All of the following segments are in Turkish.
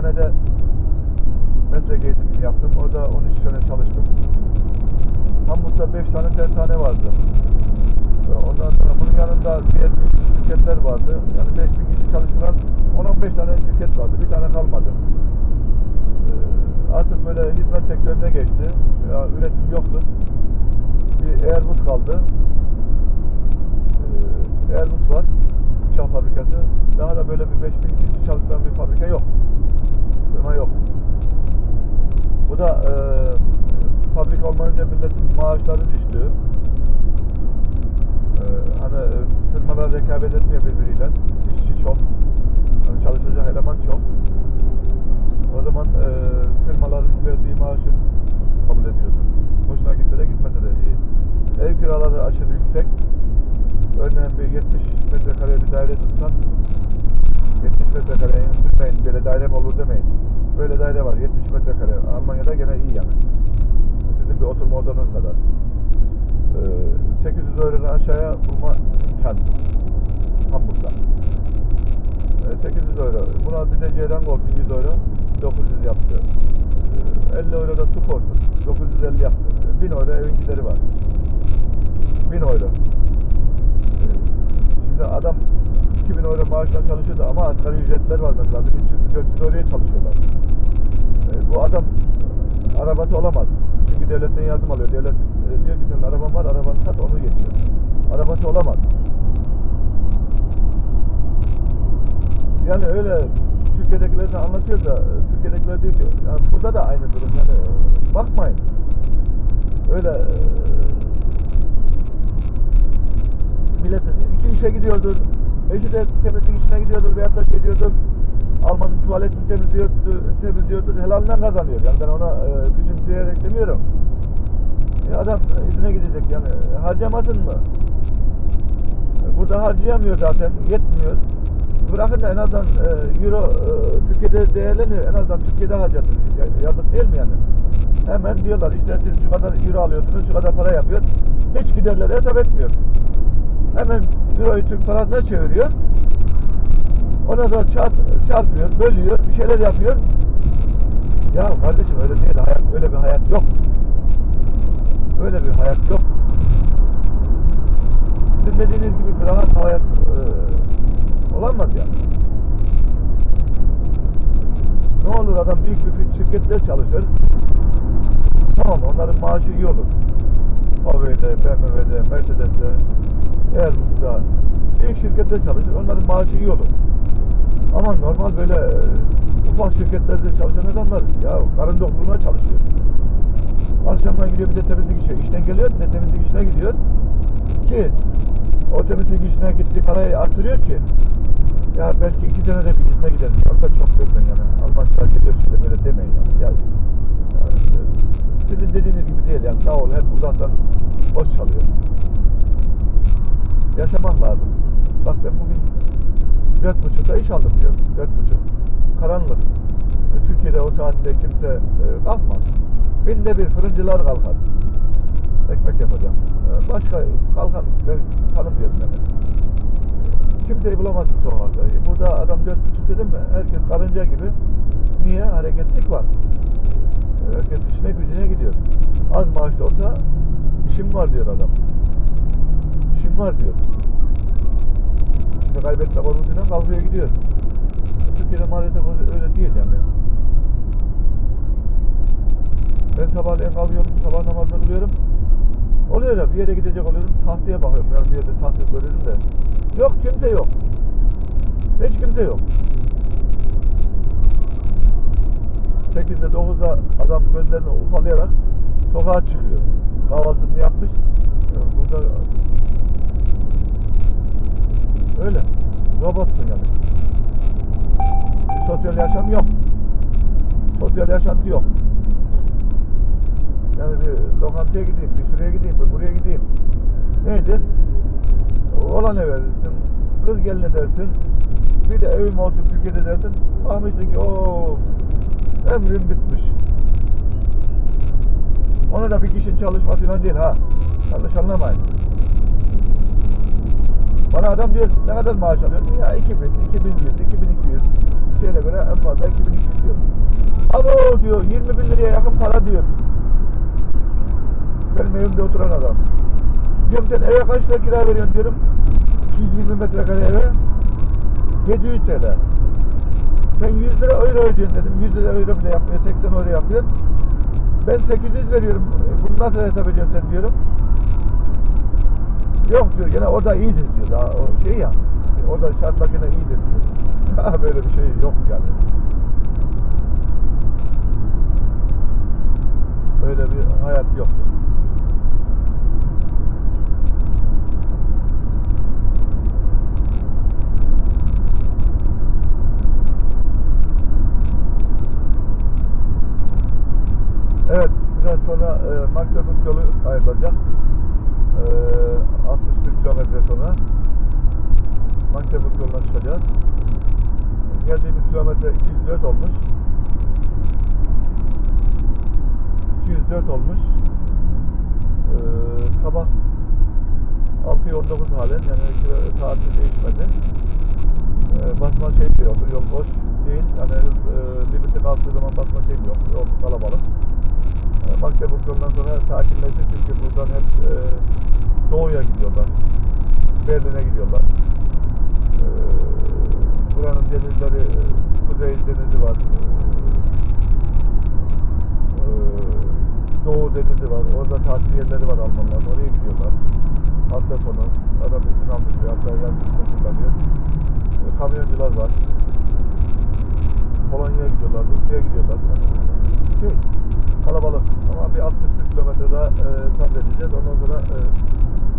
tersanede meslek eğitimini yaptım. Orada 13 sene çalıştım. Hamburg'da 5 tane tersane vardı. Ondan sonra bunun yanında diğer şirketler vardı. Yani 5000 kişi çalıştıran 10-15 tane şirket vardı. Bir tane kalmadı. Ee, Artık böyle hizmet sektörüne geçti. Ya, üretim yoktu. Bir Airbus kaldı. Ee, Airbus var. Uçak fabrikası. Daha da böyle bir 5000 kişi çalıştıran bir fabrika yok. Firma yok. Bu da e, fabrika olmayınca milletin maaşları düştü. E, hani e, firmalar rekabet etmiyor birbiriyle. İşçi çok. Hani çalışacak eleman çok. O zaman e, firmaların verdiği maaşı kabul ediyorsun. Hoşuna gitse de gitmese de iyi. Ev kiraları aşırı yüksek. Örneğin bir 70 metrekare bir daire tutsan 70 metrekare bilmeyin böyle daire mi olur demeyin. Böyle daire var 70 metrekare. Almanya'da gene iyi yani. Sizin bir oturma odanız kadar. Ee, 800 eurodan aşağıya bulma imkansız. Hamburg'da. Ee, 800 euro. Buna bir de ceyran olsun 100 euro. 900 yaptı. Ee, 50 euro da su korsun. 950 yaptı. 1000 euro evin gideri var. 1000 euro. Ee, Şimdi adam 2000 euro maaşla çalışıyordu ama asgari ücretler var mesela 1300-400 euroya çalışıyorlar. Ee, bu adam arabası olamaz. Çünkü devletten yardım alıyor. Devlet e, diyor ki senin araban var, arabanı sat onu getiriyor. Arabası olamaz. Yani öyle Türkiye'dekiler de anlatıyor da Türkiye'dekiler diyor ki yani burada da aynı durum yani bakmayın. Öyle e, millet iki işe gidiyordur. Eşi de temizlik işine gidiyordur veyahut da şey diyordur. Almanın tuvaletini temizliyordu, temizliyordur. Helalinden kazanıyor. Yani ben ona e, küçümseyerek demiyorum. E, adam izine gidecek yani. Harcamasın mı? E, burada harcayamıyor zaten. Yetmiyor. Bırakın da en azından e, euro e, Türkiye'de değerleniyor. En azından Türkiye'de harcatır. Ya- Yazık değil mi yani? Hemen diyorlar işte siz şu kadar euro alıyorsunuz, şu kadar para yapıyor. Hiç giderleri hesap etmiyor. Hemen euroyu Türk parasına çeviriyor. Ondan sonra çarp- çarpıyor, bölüyor, bir şeyler yapıyor. Ya kardeşim öyle değil, hayat öyle bir hayat yok. Öyle bir hayat yok. Sizin dediğiniz gibi bir rahat hayat e, olamaz yani. Ne olur adam büyük bir şirkette çalışır. Tamam onların maaşı iyi olur. Huawei'de, BMW'de, Mercedes'te, Airbus'ta büyük şirkette çalışır. Onların maaşı iyi olur. Ama normal böyle e, ufak şirketlerde çalışan adamlar ya karın doktoruna çalışıyor. Akşamdan gidiyor bir de temizlik işe. işten geliyor bir de temizlik işine gidiyor. Ki o temizlik işine gittiği parayı artırıyor ki ya belki iki senede bir izne giderim. Onu da çok görmeyin yani. Almanlar geliyor şimdi böyle demeyin yani. Ya, ya, sizin dediğiniz gibi değil yani. Sağ ol hep uzaktan boş çalıyor. Yaşamak lazım. Bak ben bugün dört buçukta iş aldım diyorum. Dört buçuk. Karanlık. E, Türkiye'de o saatte kimse e, kalkmaz. Binde bir fırıncılar kalkar. Ekmek yapacağım. E, başka kalkan ben tanımıyorum yani. Kimseyi bulamazsın sokakta. E, Burada adam dört buçuk dedim mi? Herkes karınca gibi. Niye? Hareketlik var. E, Herkes işine gücüne gidiyor. Az maaşta olsa işim var diyor adam. İşim var diyor. İşini kaybetme korkusuyla kalkıyor gidiyor. Türkiye'de maalesef öyle değil yani. Ben sabahleyin kalkıyorum, sabah namazını kılıyorum. Oluyor ya bir yere gidecek oluyorum, tahtaya bakıyorum. Yani bir yerde tahtaya görüyorum da. Yok kimse yok. Hiç kimse yok. 8'de 9'da adam gözlerini ufalayarak sokağa çıkıyor. Kahvaltısını yapmış. Burada öyle. Robotsun yani. Bir sosyal yaşam yok. Sosyal yaşantı yok. Yani bir lokantaya gideyim, bir şuraya gideyim, bir buraya gideyim. Neydi? Olanı verirsin, kız gelin edersin, bir de evim olsun Türkiye'de dersin. Bakmışsın ki o ömrüm bitmiş. Onu da bir kişinin çalışmasıyla değil ha. Yanlış anlamayın. Bana adam diyor ne kadar maaş alıyorsun? Ya 2000, 2100, 2200. Şeyle göre en fazla 2200 diyor. Abo diyor 20 bin liraya yakın para diyor. Benim evimde oturan adam. Diyorum sen eve kaç lira kira veriyorsun diyorum. 220 metrekare eve. 700 TL. Sen 100 lira euro ödüyorsun dedim. 100 lira euro bile yapmıyor. 80 euro yapıyor. Ben 800 veriyorum. Bunu nasıl hesap ediyorsun sen diyorum. Yok diyor gene o da iyidir diyor. Daha o şey ya. Orada şartlar gene iyidir diyor. Ha böyle bir şey yok yani. Öyle bir hayat yok. Evet, biraz sonra e, Magdeburg yolu ayrılacak. E, 61 kilometre sonra Magdeburg yoluna çıkacağız. Geldiğimiz kilometre 204 olmuş. 204 olmuş. E, sabah 6'yı 19 halen yani saati değişmedi. E, basma şey de yok, yol boş değil. Yani e, limite kalktığı zaman basma şeyim yok, yol kalabalık. Magdeburg yolundan sonra sakinleşir çünkü buradan hep e, doğuya gidiyorlar. Berlin'e gidiyorlar. E, buranın denizleri, Kuzey Denizi var. E, Doğu Denizi var. Orada tatil yerleri var Almanların. Oraya gidiyorlar. Hafta sonu. Adam izin almış ve hatta yaz izni kullanıyor. E, kamyoncular var. Polonya'ya gidiyorlar, Rusya'ya gidiyorlar. Şey, kalabalık ama bir 61 kilometre daha e, sabredeceğiz. Ondan sonra e,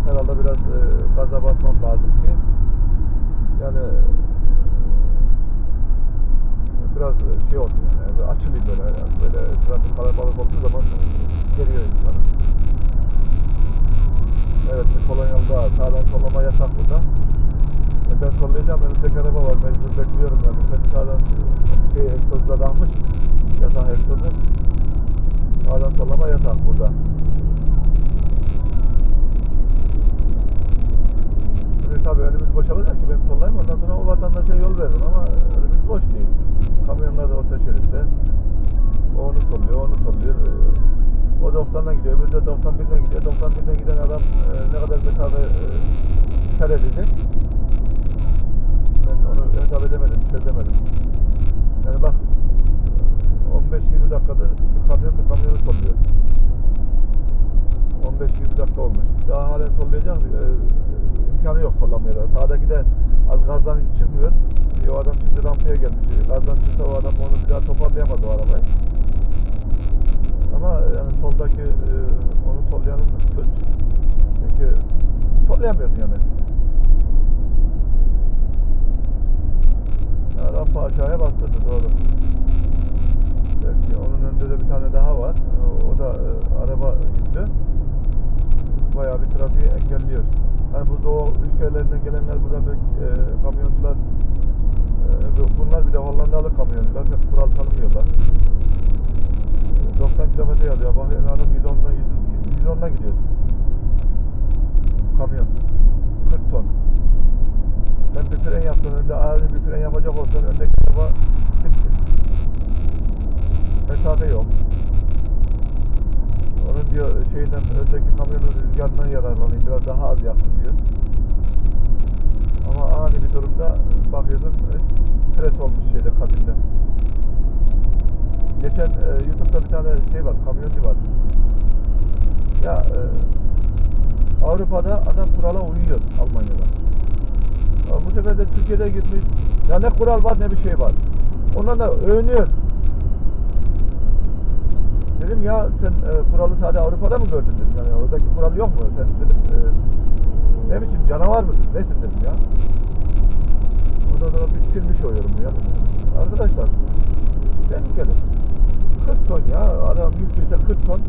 herhalde biraz e, gaza basmam lazım ki yani biraz şey olsun yani açılayım böyle yani böyle trafik kalabalık olduğu zaman geliyor insanı. Evet bir Polonyalı daha sağdan sollama yasak burada. E, ben sollayacağım önümdeki araba var mecbur bekliyorum yani. Sen sağdan şey egzozla dağmış. Yasak egzozu. Sağdan sollama yasak burada. Şimdi tabii önümüz boşalacak ki ben sollayayım ondan sonra o vatandaşa yol veririm ama önümüz boş değil. Kamyonlar da orta şeritte. O onu solluyor, onu solluyor. O 90'dan gidiyor, öbürü de 91'den gidiyor. 91'den giden adam e, ne kadar mesafe e, kar edecek? Ben onu hesap edemedim, çözemedim. Yani bak 15-20 dakikada bir kamyon bir kamyonu solluyor. 15-20 dakika olmuş. Daha halen sollayacak e, imkanı yok sollamaya da. Sağdaki de az gazdan çıkmıyor. E, o adam şimdi rampaya gelmiş. E, Gazdan çıksa o adam onu bir daha toparlayamadı o arabayı. Ama yani soldaki e, onu sollayanın suç. Çünkü sollayamıyorsun yani. Ha, rampa aşağıya bastırdı doğru. Belki onun önünde de bir tane daha var. O, da e, araba yüklü. Bayağı bir trafiği engelliyor. Yani bu doğu ülkelerinden gelenler burada bir e, kamyoncular e, bu- bunlar bir de Hollandalı kamyoncular pek kural tanımıyorlar. E, 90 kilometre yazıyor. Bak yani adam 110'dan 110'dan gidiyor. Kamyon. 40 ton. Sen bir fren yaptın, önde ağır bir fren yapacak olsan öndeki araba bitti. Mesafe yok. Onun diyor şeyinden öndeki kamyonun rüzgarından yararlanayım biraz daha az yaksın diyor. Ama ani bir durumda bakıyorsun e, pres olmuş şeyde kabinde. Geçen e, YouTube'da bir tane şey var, kamyoncu var. Ya e, Avrupa'da adam kurala uyuyor Almanya'da. Ama bu sefer de Türkiye'de gitmiş. Ya ne kural var ne bir şey var. Ondan da övünüyor. Dedim ya sen e, kuralı sadece Avrupa'da mı gördün dedim. Yani oradaki kural yok mu? Sen dedim e, ne biçim canavar mısın? Nesin dedim ya. Ondan sonra bir silmiş o yorumu ya. Arkadaşlar tehlikeli. 40 ton ya. Adam yüklüyse 40 ton.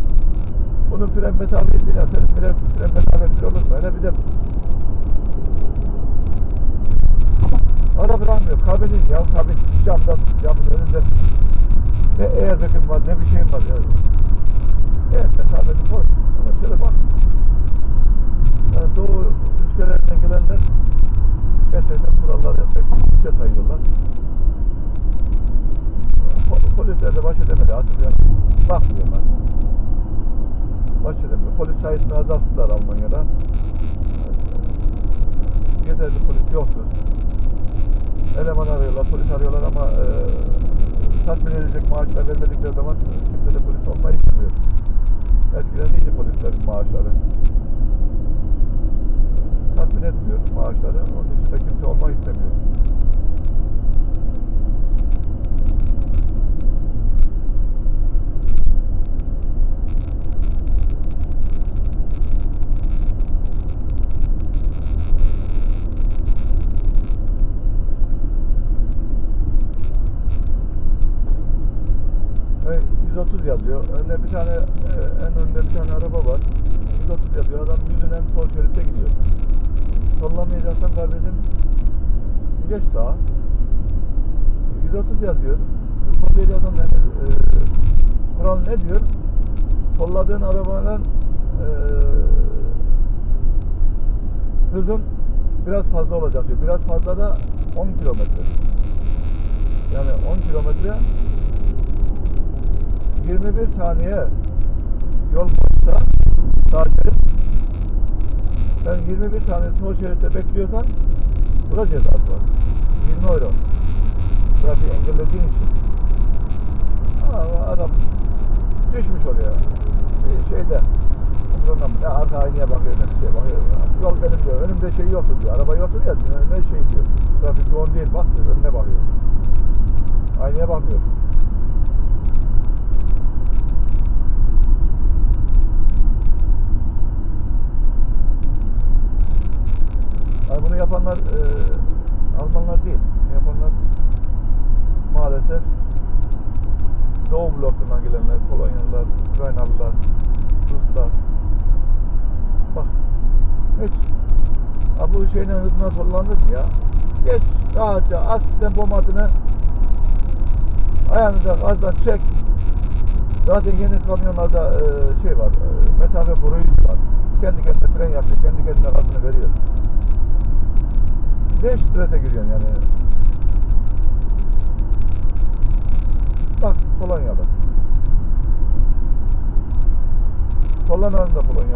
Bunun fren mesafesi ya. Senin fren, fren mesafen bir olur mu? Hele bir de Ara bırakmıyor. Kabinin ya kabin camda camın önünde ne eğerdekim var ne bir şeyim var. Yani. Evet mesafesi boş. Ama şöyle bak. Yani doğu ülkelerinden gelenler gerçekten kurallar yapmak ince sayıyorlar. Polisler de baş edemedi artık yani bakmıyorlar. Baş edemiyor. Polis sayısını azalttılar Almanya'da. Yeterli polis yoktur. Eleman arıyorlar, polis arıyorlar ama e, tatmin edecek maaşlar vermedikleri zaman kimse de polis olmayı istemiyor. Eskiden iyiydi polislerin maaşları. Tatmin etmiyor maaşları. Onun için de kimse olmak istemiyor. E, 130 yazıyor. Önde bir tane e, en önde bir tane araba var. 130 yazıyor. Adam yüzünden sol şeritte gidiyor. Sollamayacaksan kardeşim geç sağa. 130 yazıyor. Sollayacaksın yani, e, kural ne diyor? Solladığın arabanın e, hızın biraz fazla olacak diyor. Biraz fazla da 10 kilometre. Yani 10 kilometre 21 saniye yol boşsa sağ şerit sen 21 saniye sol şeritte bekliyorsan burada cezası var. 20 euro. Trafiği engellediğin için. Ama adam düşmüş oraya. Bir şeyde umurunda mı? Ne arka aynaya bakıyor ne bir şeye bakıyor. Yol benim diyor. Önümde şey yoktur diyor. Araba yoktur ya ne şey diyor. Trafik yoğun değil bak diyor. Önüne bakıyor. Aynaya bakmıyor. Yani bunu yapanlar e, Almanlar değil. Bunu yapanlar maalesef Doğu blokundan gelenler, Polonyalılar, Ukraynalılar, Ruslar. Bak hiç bu şeyle hızına sollanır mı ya? Geç rahatça at tempomatını ayağını da gazdan çek. Zaten yeni kamyonlarda e, şey var, e, mesafe koruyucu var. Kendi kendine fren yapıyor, kendi kendine gazını veriyor. Ne strese giriyorsun yani? Bak Polonyalı. Polonya'nın da Polonyalı.